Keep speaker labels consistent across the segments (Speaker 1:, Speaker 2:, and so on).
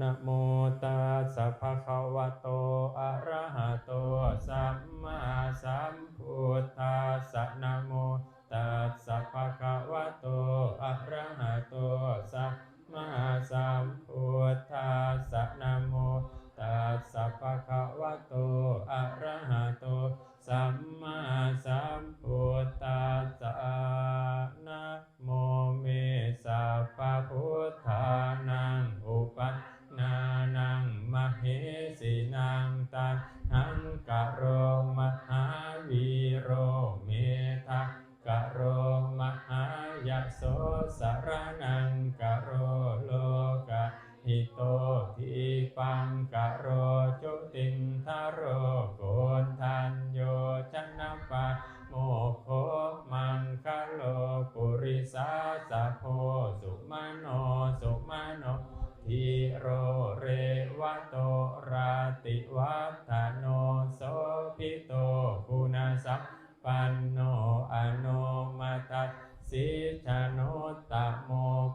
Speaker 1: นะโมตัสสะภะคะวะโต อะระหะโต สัม สีนังตันหังกะโรมหาวีโรเมทะกะโรมหายโสสารนังกะโรโลกะหิโตทิปังกะโรจุตินทโรโกนทันิโรเรวะโตราติวัฏโนโสภิโตคุณสัพปันโนอโนมาตัสสิชโนตโม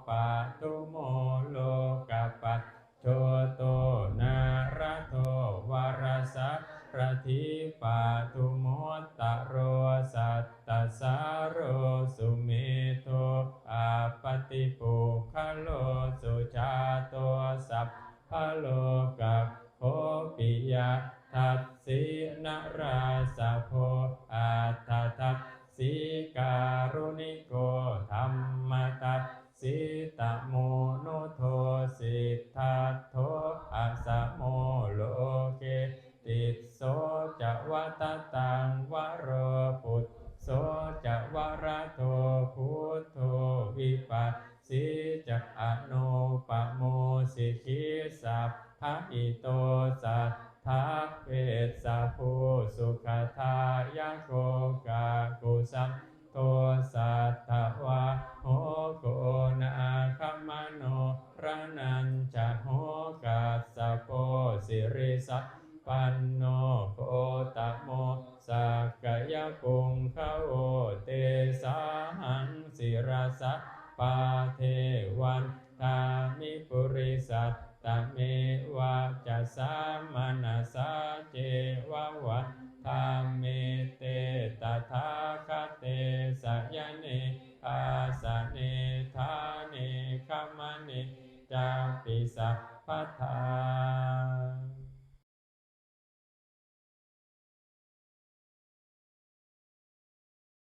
Speaker 1: ปะตุโมโลกปัสโชโตนาระโทวารสะระทิปะตุโมตตะโรสัตตสาโรสุเมโทอาปติปุคโลสุช โลกโคปิยะทัสสินราสะโพอาทาทัสสิการุณิโกธรรมตัสสิตโมโนโทสิทธัตโทอะสะโมโลเกติดโสจวัตตังวโรปุตโสจะวระ สิกิสัพพะอิโตสัทธาเวสภูสุขทายะโกกากุสัมโตสัทธวะโหโกนาคมโนระนันจะโหกัสสะโปสิริสัพปันโนโคตโมสักกายปุงเขาโอเต ปาเทวันตามิปุริสัตตเมวะจะสามานาสาเจวะวัฏธาเมเตตถาคเตสยเนอาสเนธาเนคมเนจาปิสัพพทา